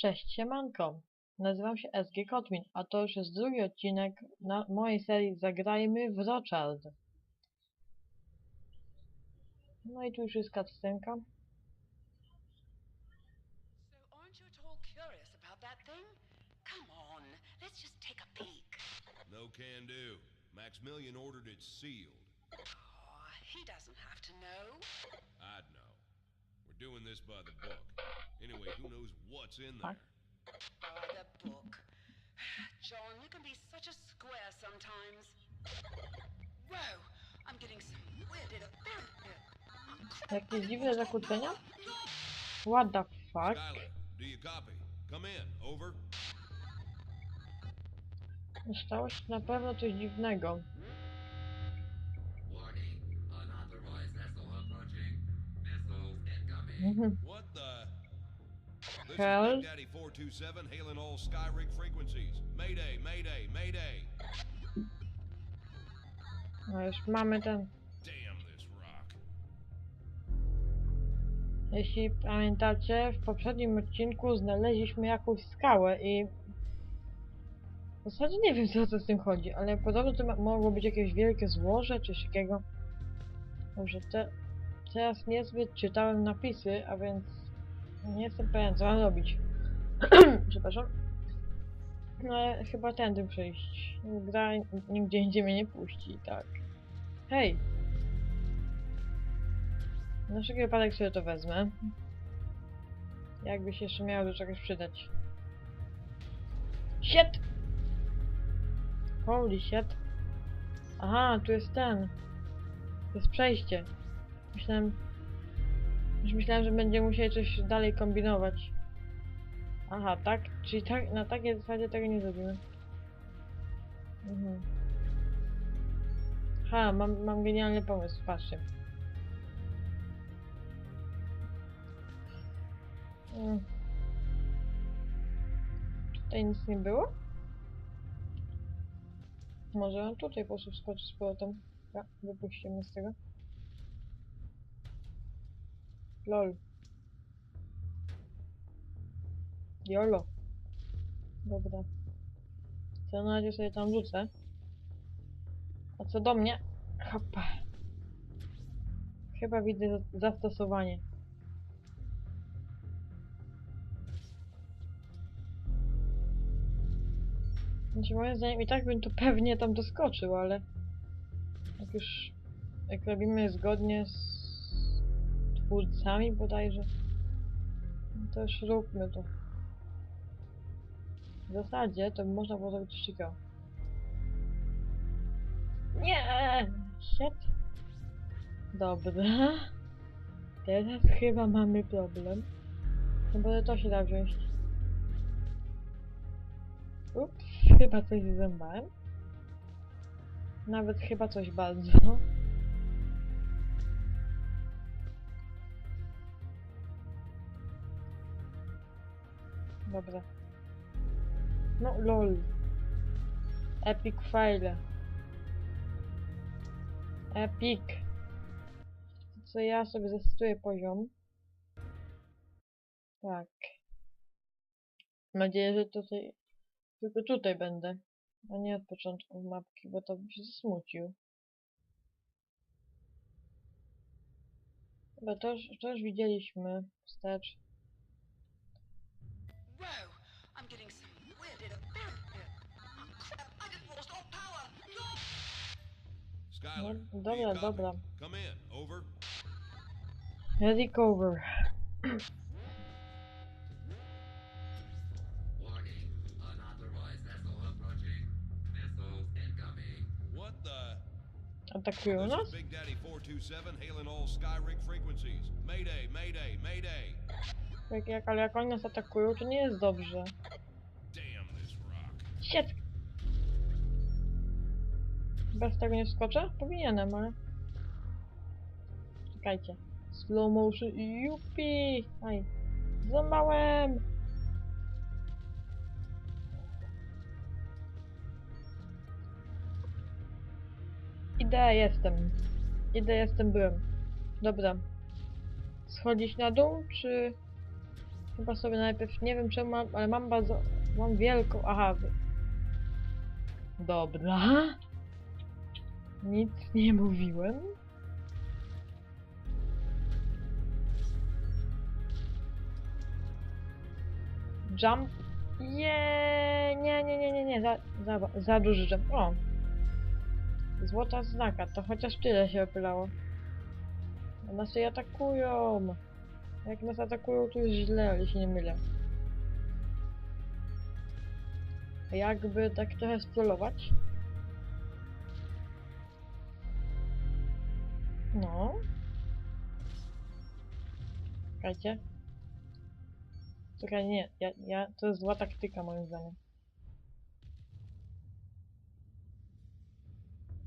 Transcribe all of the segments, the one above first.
Cześć, siemanko. Nazywam się SG Kotmin, a to już jest drugi odcinek na mojej serii Zagrajmy w Rochard. No i tu już jest cutscenka. No can do. Maximilian ordered it sealed. Oh, he doesn't have to know. I'd know. We're doing this by the book. Anyway, who knows what's in there? By the book. John, you can be such a square sometimes. Whoa, I'm getting some weird interference. Jakieś dziwne zakłócenia? What the fuck? Skylar, do you copy? Come in. Over. Stało się na pewno coś dziwnego. What the? Hell? Daddy 427 hailing all Skyrig frequencies. Mayday, mayday, mayday. No już mamy ten... Jeśli pamiętacie, w poprzednim odcinku znaleźliśmy jakąś skałę i... W zasadzie nie wiem co to z tym chodzi, ale podobno to mogło być jakieś wielkie złoże czy coś takiego. Dobrze, te... teraz niezbyt czytałem napisy, a więc nie jestem pewien co mam robić. Przepraszam. No ale chyba tędy przejść. Gra nigdzie indziej mnie nie puści, tak. Hej! Na wszelki wypadek sobie to wezmę. Jakby się jeszcze miało do czegoś przydać. Shit! Holy shit. Aha, tu jest ten. To jest przejście. Myślałem... Już myślałem, że będziemy musieli coś dalej kombinować. Aha, tak? Czyli tak, na takiej zasadzie tego nie zrobimy. Mhm. Ha, mam, mam genialny pomysł, patrzcie. Mm. Tutaj nic nie było? Może on tutaj po prostu wskoczy z powrotem. Ja, wypuścimy z tego. Lol. Jolo. Dobra. To na razie sobie tam rzucę. A co do mnie? Hopa. Chyba widzę za- zastosowanie. Znaczy moim zdaniem i tak bym to pewnie tam doskoczył, ale jak już jak robimy zgodnie z twórcami bodajże, no to już róbmy to. W zasadzie to można było zrobić coś. Nie! Shit. Dobra. Teraz chyba mamy problem. No bo to się da wziąć. Ups, chyba coś zębałem. Nawet chyba coś bardzo. Dobra. No lol. Epic file. Epic. Co ja sobie zastosuję poziom. Tak. Mam nadzieję, że tutaj tylko tutaj będę, a nie od początku mapki, bo to by się zasmucił. Dobra, to to już widzieliśmy wstecz. Whoa, I'm getting some weird interference. Oh, crap, I just lost all power. No! Skylar, No, dobra, dobra. Come in. Over. Ready cover. Warning, unauthorized vessel approaching. Missiles incoming. What the? Atakują This nas? is Big Daddy 427 hailing all Skyrig frequencies. Mayday, mayday, mayday. Jak, jak, ale jak oni nas atakują, to nie jest dobrze. Shit! Bez tego nie wskoczę? Powinienem, ale... Czekajcie. Slow motion. Jupi! Aj. Złamałem! Idę, jestem. Idę, jestem, byłem. Dobra. Schodzić na dół, czy... Chyba sobie najpierw, nie wiem czemu mam, ale mam bardzo, mam wielką, aha. Dobra. Nic nie mówiłem. Jump. Nie, nie, nie, nie, nie, nie, za, za, za duży jump. O. Złota znaka, to chociaż tyle się opylało. One się atakują. Jak nas atakują, to jest źle, ale się nie mylę. Jakby tak trochę strollować. No. Czekajcie. Czekaj, nie, ja, ja, to jest zła taktyka moim zdaniem.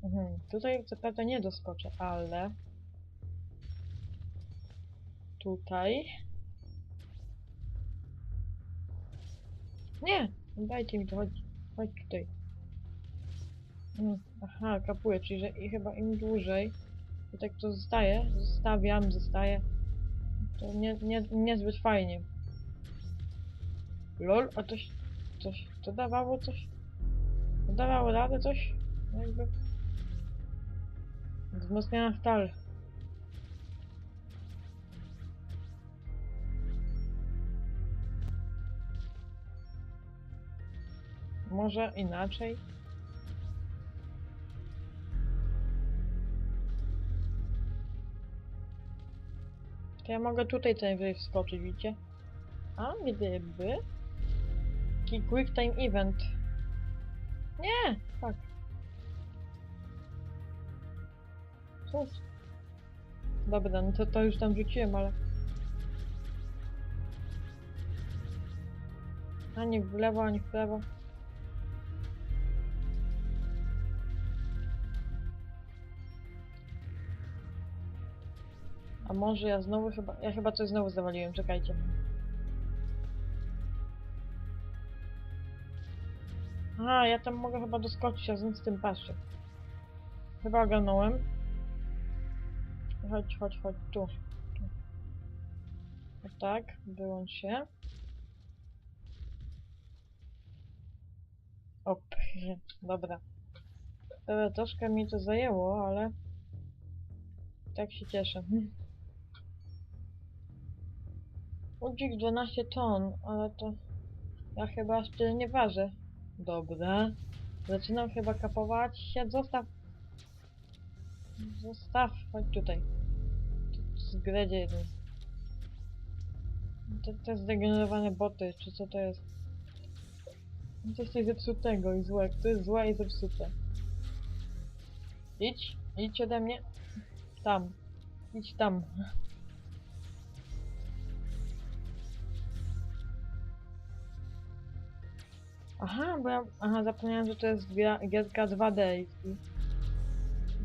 Mhm, tutaj co prawda nie doskoczę, ale... Tutaj... Nie! Dajcie mi to, chodź, chodź tutaj. Mm, aha, kapuję, czyli że i chyba im dłużej to tak to zostaje, zostawiam, zostaje, to nie, nie, niezbyt fajnie. Lol, a coś, coś, to dawało coś? To dawało radę coś? Jakby... Wzmocniona stal. Może inaczej? To ja mogę tutaj najwyżej wskoczyć, widzicie? A gdyby... Taki quick time event. Nie! Tak. Cóż. Dobra, no to, to już tam rzuciłem, ale... Ani w lewo, ani w prawo. A może ja znowu chyba... Ja chyba coś znowu zawaliłem, czekajcie. Aha, ja tam mogę chyba doskoczyć razem z tym, patrzcie. Chyba ogarnąłem. Chodź, chodź, chodź, tu. tu. O tak, wyłącz się. Op, dobra. Dobra, troszkę mi to zajęło, ale... Tak się cieszę. Udzik 12 ton, ale to... Ja chyba aż tyle nie ważę. Dobra. Zaczynam chyba kapować się. Zostaw. Zostaw. Chodź tutaj. Tu Zgredzie jeden. To, to zdegenerowane boty, czy co to jest? Coś coś zepsutego i złe. To jest złe i zepsute. Idź. Idź ode mnie. Tam. Idź tam. Aha, bo ja, aha, zapomniałem, że to jest gra, gierka 2D i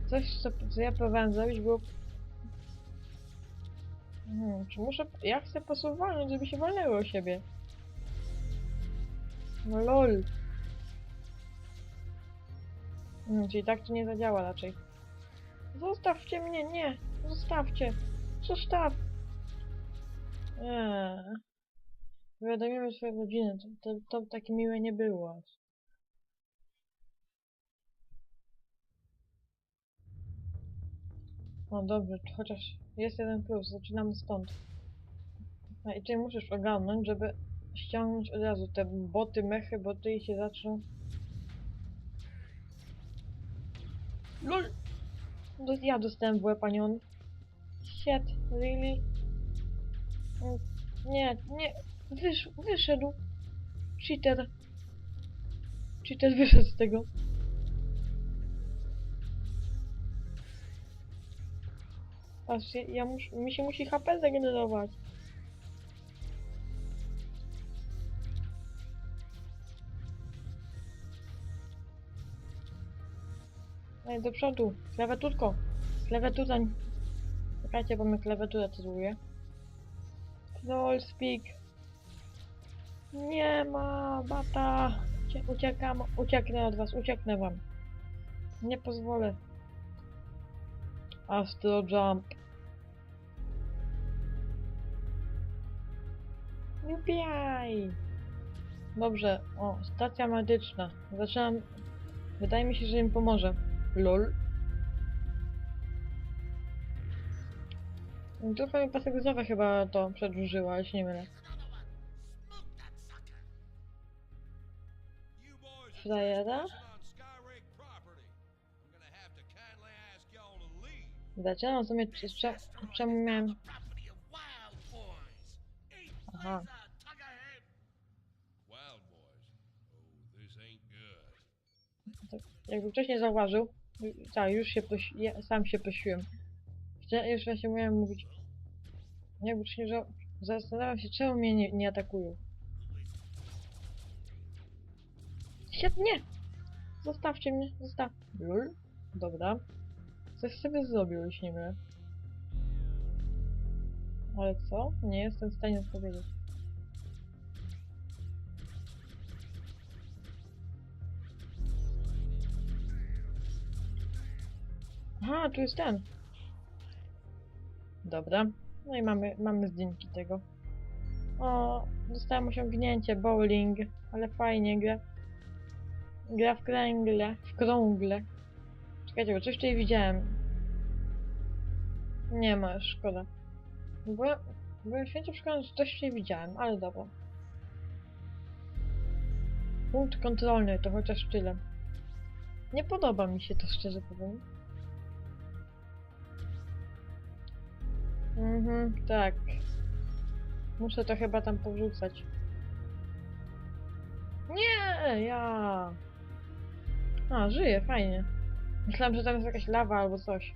coś, co, co ja próbowałem zrobić było... Hmm, czy muszę... Ja chcę posuwać, żeby się walnęło o siebie. No lol. Hmm, czyli tak to nie zadziała raczej. Zostawcie mnie, nie! Zostawcie! Zostaw! Eee. Powiadomimy swoje rodziny. To, to, to takie miłe nie było. No dobrze, chociaż jest jeden plus. Zaczynamy stąd. A i ty musisz ogarnąć, żeby ściągnąć od razu te boty, mechy, boty i się zaczną... LOL! Do, ja dostałem w łeb. Shit, really? Nie, nie, Wysz, wyszedł. Cheater. Cheater wyszedł z tego. Patrz, ja, ja mus, mi się musi HP zagenerować. Ej, do przodu. Klawiaturko. Klawiatura. Czekajcie, bo mnie klawiatura cyzuje. Roll speak. Nie ma, bata. Ucie uciekam, ucieknę od was, ucieknę wam. Nie pozwolę. Astro Jump. Jup. FBI! Dobrze, o, stacja medyczna. Zaczynam... Wydaje mi się, że im pomoże. LOL. Tylko mi pasek chyba to przedłużyła, się nie mylę. Leave. Zaczynam rozumieć, czemu miałem... Aha. Good. Jakby nie zauważył, tak, już się prosi, ja sam się prosiłem. Już właśnie miałem mówić. Jakby zau- Zastanawiam się, czemu mnie nie, nie atakują. Świetnie! Zostawcie mnie, zostaw. Lul. Dobra. Coś sobie zrobił, jeśli nie. Ale co? Nie jestem w stanie odpowiedzieć. Aha, tu jest ten. Dobra. No i mamy, mamy zdjęki tego. O, dostałem osiągnięcie, bowling. Ale fajnie gra. Gra w kręgle, w krągle. Czekajcie, bo coś tutaj widziałem. Nie ma, szkoda. Byłem, byłem święcie przekonany, że coś tutaj widziałem, ale dobra. Punkt kontrolny, to chociaż tyle. Nie podoba mi się to, szczerze powiem. Mhm, tak. Muszę to chyba tam powrzucać. Nie, ja. A, żyje, fajnie. Myślałem, że tam jest jakaś lawa albo coś.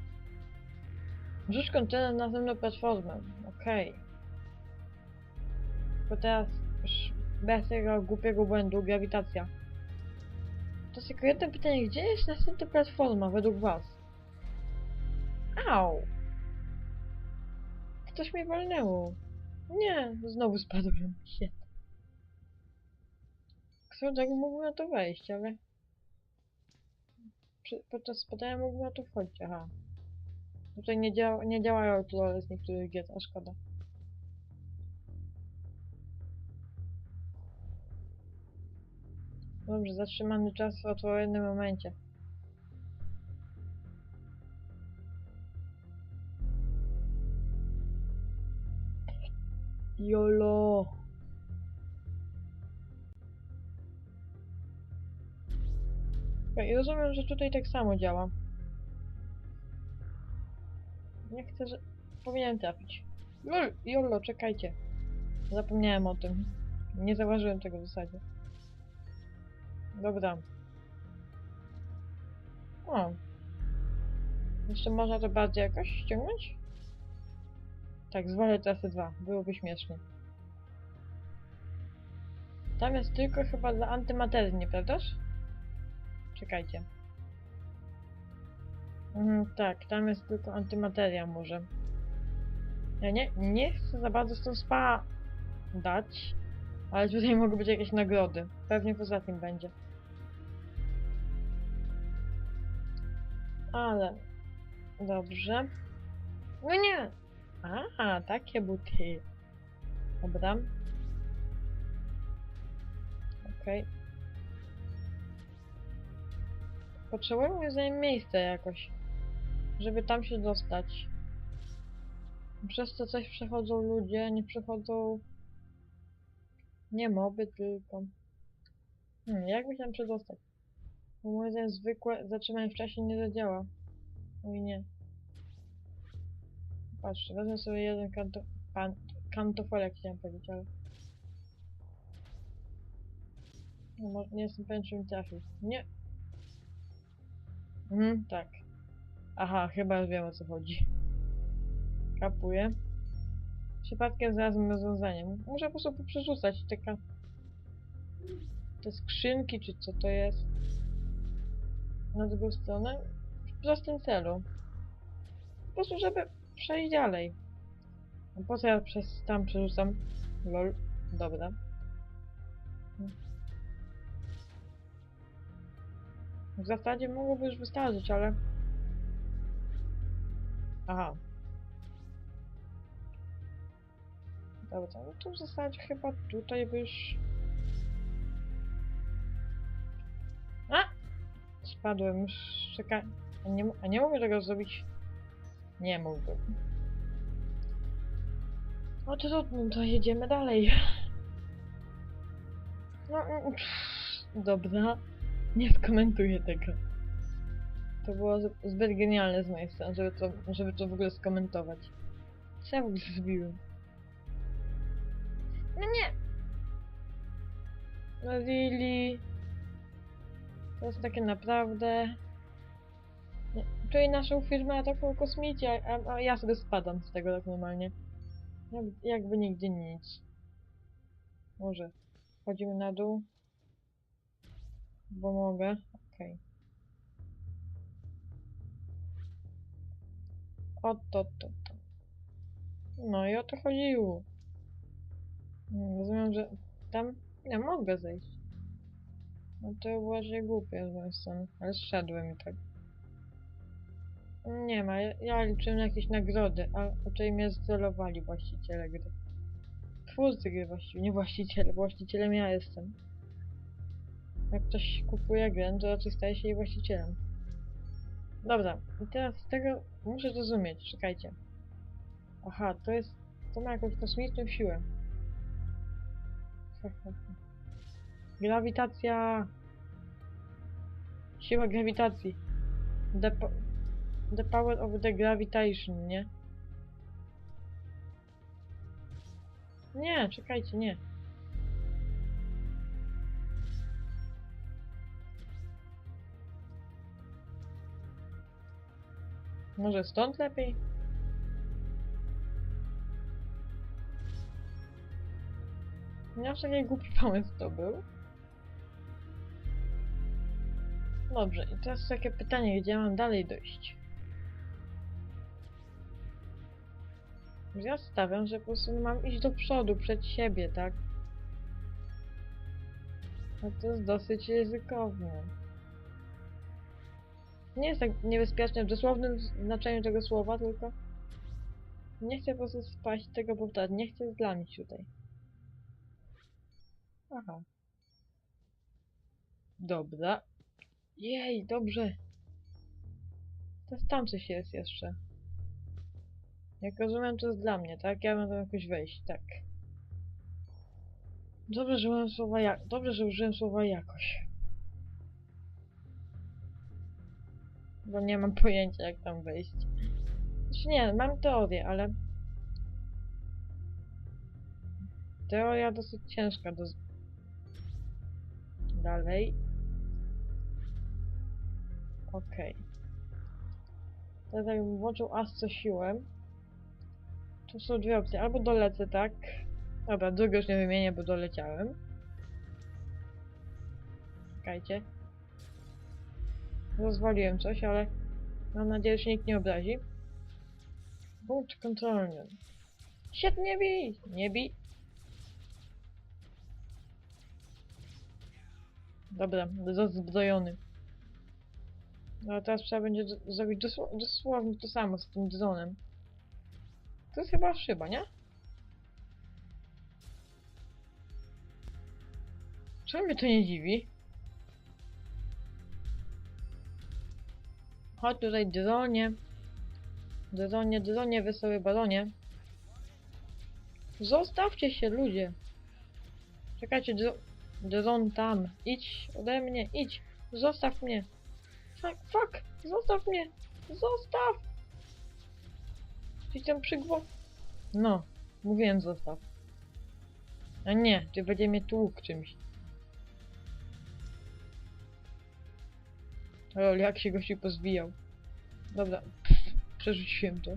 Rzuć kontener na następną platformę. Okej. Tylko teraz bez tego głupiego błędu, grawitacja. To sekretne pytanie, gdzie jest następna platforma według was? Au! Ktoś mnie walnęło. Nie, znowu spadłem. Shit. Swoją drogą mógłbym na to wejść, ale... Podczas spadania na to wchodzić, aha. Tutaj nie, działa, nie działają trolle z niektórych gier, a szkoda. Dobrze, zatrzymany czas w odpowiednim momencie. YOLO! Okej, rozumiem, że tutaj tak samo działa. Nie chcę, że... Powinienem trafić. LOL, YOLO, czekajcie. Zapomniałem o tym. Nie zauważyłem tego w zasadzie. Dobra. O. Jeszcze można to bardziej jakoś ściągnąć? Tak, zwolę trasy 2. Byłoby śmiesznie. Tam jest tylko chyba dla antymaterii, nieprawdaż? Czekajcie. Mhm, tak, tam jest tylko antymateria może. Ja nie, nie chcę za bardzo stąd spa dać, ale tutaj mogą być jakieś nagrody. Pewnie poza tym będzie. Ale... Dobrze. No nie! A, takie buty. Dobra. Okej. Potrzebuję moim zdaniem miejsca jakoś, żeby tam się dostać. Przez to coś przechodzą ludzie, nie przechodzą... Nie moby, tylko... Hmm, jak mi tam przedostać? Bo moim zdaniem zwykłe zatrzymanie w czasie nie zadziała. Oj nie. Patrzcie, wezmę sobie jeden kanto... Pan... chciałem powiedzieć, ale... No, nie jestem pewien, czy mi trafił. Nie. Mhm, tak. Aha, chyba wiem o co chodzi. Kapuję. Przypadkiem znalazłem rozwiązanie. Muszę po prostu przerzucać te ka... te skrzynki, czy co to jest. Na drugą stronę. W prostym celu. Po prostu, żeby przejść dalej. A po co ja przez tam przerzucam? Lol. Dobra. W zasadzie mogłoby już wystarczyć, ale... Aha. Dobra, no to w zasadzie chyba tutaj by już... A! Spadłem czekaj. A nie, a nie mogę tego zrobić? Nie mógłbym. No to, to, no to jedziemy dalej. No, mm, pff, dobra. Nie skomentuję tego. To było zbyt genialne z mojej strony, żeby to, żeby to w ogóle skomentować. Co ja w ogóle zrobiłem? No nie! No really? To jest takie naprawdę... Tutaj naszą firmę atakują kosmici, a, a, ja sobie spadam z tego tak normalnie. Jak, jakby nigdy nic. Może. Chodzimy na dół. Bo mogę. Okej. O to, to, to. No i o to chodziło. Mm, Rozumiem, że tam nie mogę zejść. No to że głupie z mojej strony, ale zszedłem i tak. Nie ma, ja, ja liczyłem na jakieś nagrody, a tutaj mnie zcelowali właściciele gry. Twórcy gry właściwie, nie właściciele, właścicielem ja jestem. Jak ktoś kupuje grę, to raczej staje się jej właścicielem. Dobra, i teraz z tego muszę zrozumieć, czekajcie. Aha, to jest, to ma jakąś kosmiczną siłę. Grawitacja! Siła grawitacji. The, po the power of the gravitation, nie? Nie, czekajcie, nie. Może stąd lepiej? Nie aż taki głupi pomysł to był. Dobrze, i teraz takie pytanie, gdzie mam dalej dojść? Ja stawiam, że po prostu mam iść do przodu, przed siebie, tak? A to jest dosyć ryzykowne. Nie jest tak niebezpieczne w dosłownym znaczeniu tego słowa, tylko nie chcę po prostu spaść tego powtarzać, nie chcę zlamić tutaj. Aha. Dobra. Jej, dobrze. To jest tam coś jest jeszcze. Jak rozumiem, to jest dla mnie, tak? Ja będę jakoś wejść, tak. Dobrze, że użyłem słowa. Dobrze, że użyłem słowa jakoś. Bo nie mam pojęcia, jak tam wejść. Znaczy nie, mam teorię, ale... Teoria dosyć ciężka do... Dalej. Okej. Teraz jakbym włączył Astro siłę. Tu są dwie opcje. Albo dolecę, tak? Dobra, drugie już nie wymienię, bo doleciałem. Czekajcie. Rozwaliłem coś, ale mam nadzieję, że nikt nie obrazi. Punkt kontrolny. Świetnie, nie bij! Nie bij! Dobra, rozbrojony. No a teraz trzeba będzie zrobić dosło dosłownie to samo z tym dronem. To jest chyba szyba, nie? Czemu mnie to nie dziwi? Chodź tutaj, dronie. Dronie, dronie, wesoły baronie. Zostawcie się, ludzie. Czekajcie, dro dron tam. Idź ode mnie, idź. Zostaw mnie. Fuck, fuck, zostaw mnie. Zostaw. Gdzieś tam przygło... No, mówiłem zostaw. A nie, ty będzie mnie tłuk czymś. O, jak się gościu pozbijał. Dobra, przerzuciłem to.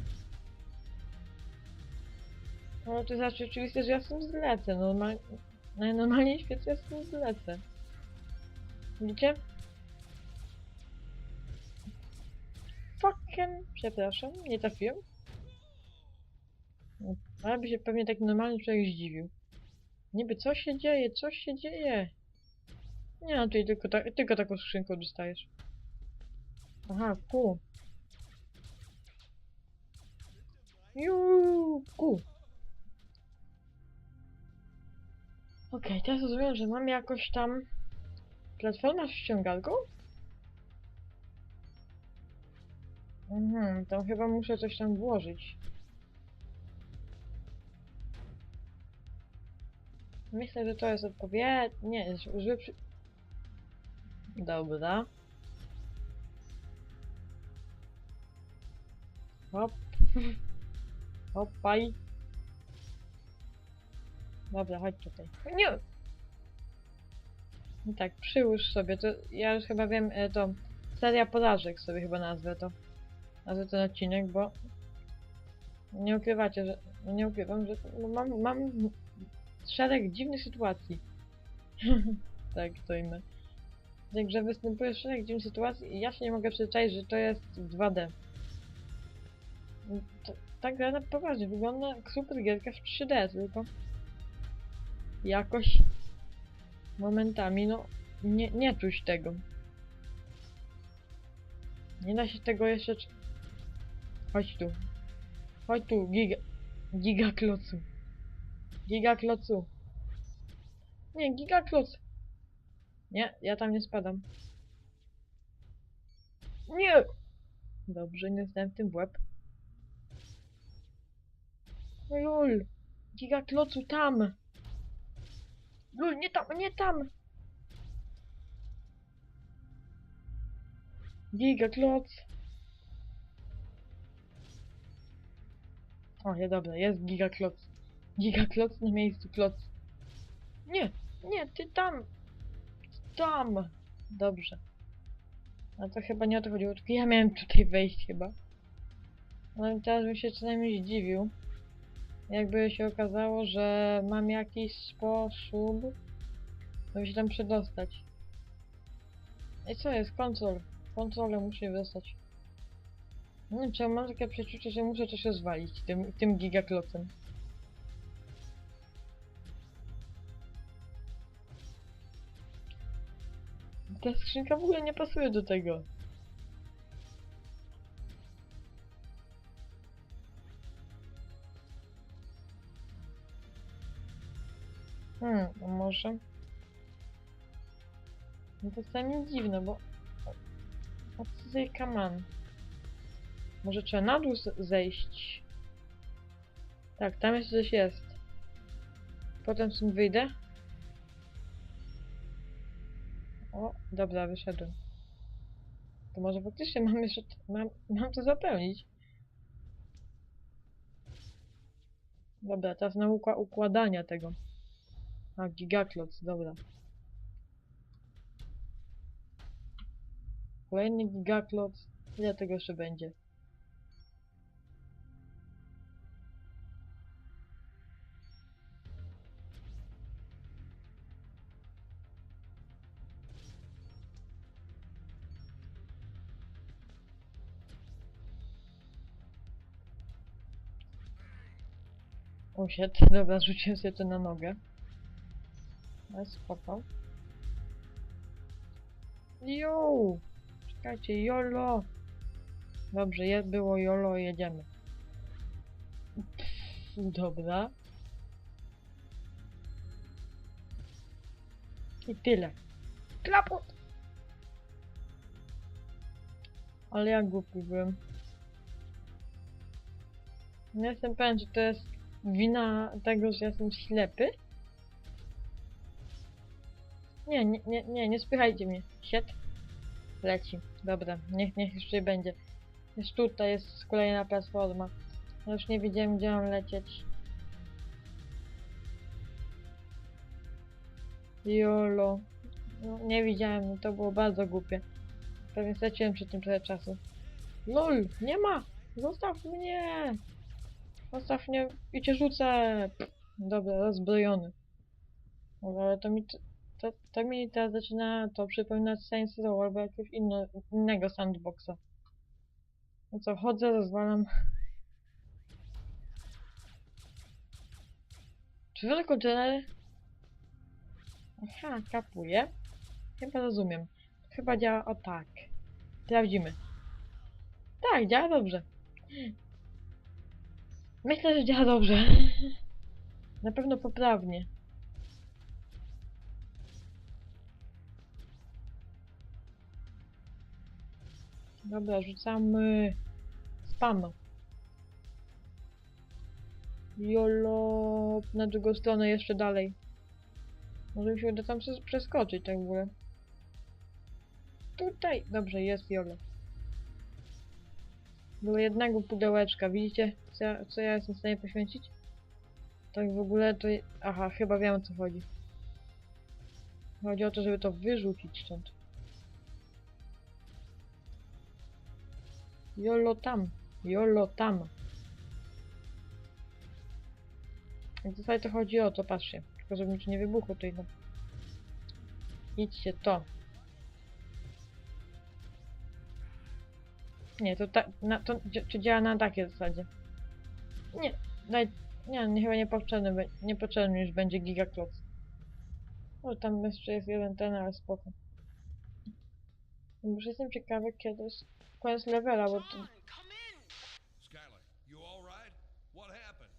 No to znaczy oczywiste, że ja stąd zlecę. Normal... Najnormalniej w świecie ja stąd zlecę. Widzicie? Fucking... Przepraszam, nie trafiłem. No, Ale by się pewnie tak normalny człowiek zdziwił. Niby co się dzieje, co się dzieje? Nie, no tutaj tylko, ta, tylko taką skrzynkę dostajesz. Aha, ku. Juuu, ku. Okej, teraz rozumiem, że mam jakoś tam... Platformę z ściągarką? Mhm, to chyba muszę coś tam włożyć. Myślę, że to jest odpowiedź. Nie, zły przy... Dobra. Hop. Hopaj. Dobra, chodź tutaj. Nie! No tak, przyłóż sobie, to ja już chyba wiem, e, to seria porażek sobie chyba nazwę to. Nazwę ten odcinek, bo nie ukrywacie, że no nie ukrywam, że no mam, mam szereg dziwnych sytuacji. tak, to imię. Także występuje szereg dziwnych sytuacji i ja się nie mogę przyzwyczaić, że to jest w 2D. To, ta gra na poważnie wygląda jak super gierka w 3D, tylko jakoś momentami, no, nie, nie czuć tego. Nie da się tego jeszcze... cz- Chodź tu. Chodź tu, giga... Giga klocu. Giga klocu. Nie, giga kloc. Nie, ja tam nie spadam. Nie! Dobrze, nie znałem tym w łeb. No Lul! Giga klocu tam! Lul, nie tam, nie tam! Giga kloc! O, nie, dobra, jest giga kloc. Giga kloc na miejscu kloc. Nie, nie, ty tam! Tam! Dobrze. A to chyba nie o to chodziło, tylko ja miałem tutaj wejść chyba. No i teraz bym się co najmniej zdziwił. Jakby się okazało, że mam jakiś sposób, żeby się tam przedostać. I co jest? Konsol. Konsolę muszę dostać. Nie wiem, mam takie przeczucie, że muszę coś rozwalić tym, tym gigaklocem. Ta skrzynka w ogóle nie pasuje do tego. Może... No to jest mi dziwne, bo... A co za kaman? Może trzeba na dół zejść? Tak, tam jeszcze coś jest. Potem stąd wyjdę. O, dobra, wyszedłem. To może faktycznie mam jeszcze... Mam, mam to zapełnić. Dobra, teraz nauka układania tego. A, gigakloc, dobra. Kolejny gigakloc. Ile tego jeszcze będzie? Usiadł. Dobra, rzuciłem sobie to na nogę. Ale spoko. Jo! Czekajcie, jolo! Dobrze, je, było jolo, jedziemy. Dobra. I tyle. Klapot! Ale ja głupi byłem. Nie jestem pewien, czy to jest wina tego, że jestem ślepy? Nie, nie, nie, nie, nie spychajcie mnie. Siet. Leci. Dobra, niech, niech jeszcze będzie. Jest tutaj, jest kolejna platforma. Już nie wiedziałem, gdzie mam lecieć. Jolo. No, nie widziałem, to było bardzo głupie. Pewnie straciłem przy tym trochę czasu. LOL, nie ma! Zostaw mnie! Zostaw mnie i cię rzucę! Pff, Dobra, rozbrojony. No, ale to mi, to, to mi teraz zaczyna to przypominać Saints Row albo jakiegoś inno, innego sandboxa. No co, chodzę, rozwalam. Czy wiele kontenery? Aha, kapuje. Chyba rozumiem. Chyba działa o tak. Sprawdzimy. Tak, działa dobrze. Myślę, że działa dobrze. Na pewno poprawnie. Dobra, rzucamy spam. Jolo na drugą stronę jeszcze dalej. Może mi się uda tam przes- przeskoczyć tak w ogóle. Tutaj, dobrze, jest Jolo. Było jednego pudełeczka, widzicie co ja, co ja jestem w stanie poświęcić? Tak w ogóle to... Aha, chyba wiem o co chodzi. Chodzi o to, żeby to wyrzucić stąd. Jolo tam. Jolo tam. I tutaj to chodzi o to, patrzcie. Tylko żeby nie wybuchło tutaj. No. Idźcie to. Nie, to, ta, na, to czy działa na takiej zasadzie? Nie, daj, nie, nie chyba niepotrzebny, niepotrzebny już będzie gigakloc. O, tam jeszcze jest jeden ten, ale spoko. Już jestem ciekawy, kiedy jest koniec levela, bo to... John, come in! Skylar, you all right? What happened?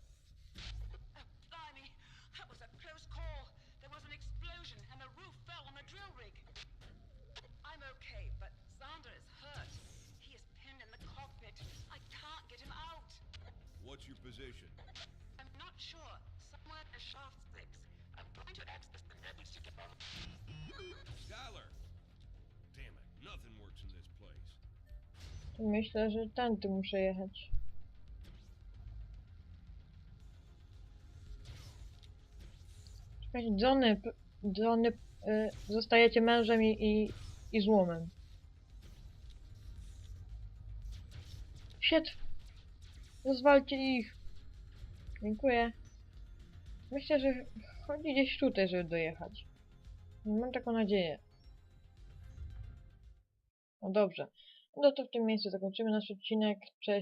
Oh, blimey, that was a close call. There was an explosion and the roof fell on the drill rig. I'm okay, but Xander is hurt. He is pinned in the cockpit. I can't get him out. What's your position? I'm not sure. Somewhere the shaft slips. I'm trying to access the levels to get on. Skylar! Damn it, nothing works in this place. Myślę, że tędy muszę jechać. Czekajcie, Johnny, Johnny, y, zostajecie mężem i, i, i złomem. Shit! Rozwalcie ich! Dziękuję. Myślę, że chodzi gdzieś tutaj, żeby dojechać. Mam taką nadzieję. No dobrze. No to w tym miejscu zakończymy nasz odcinek. Cześć.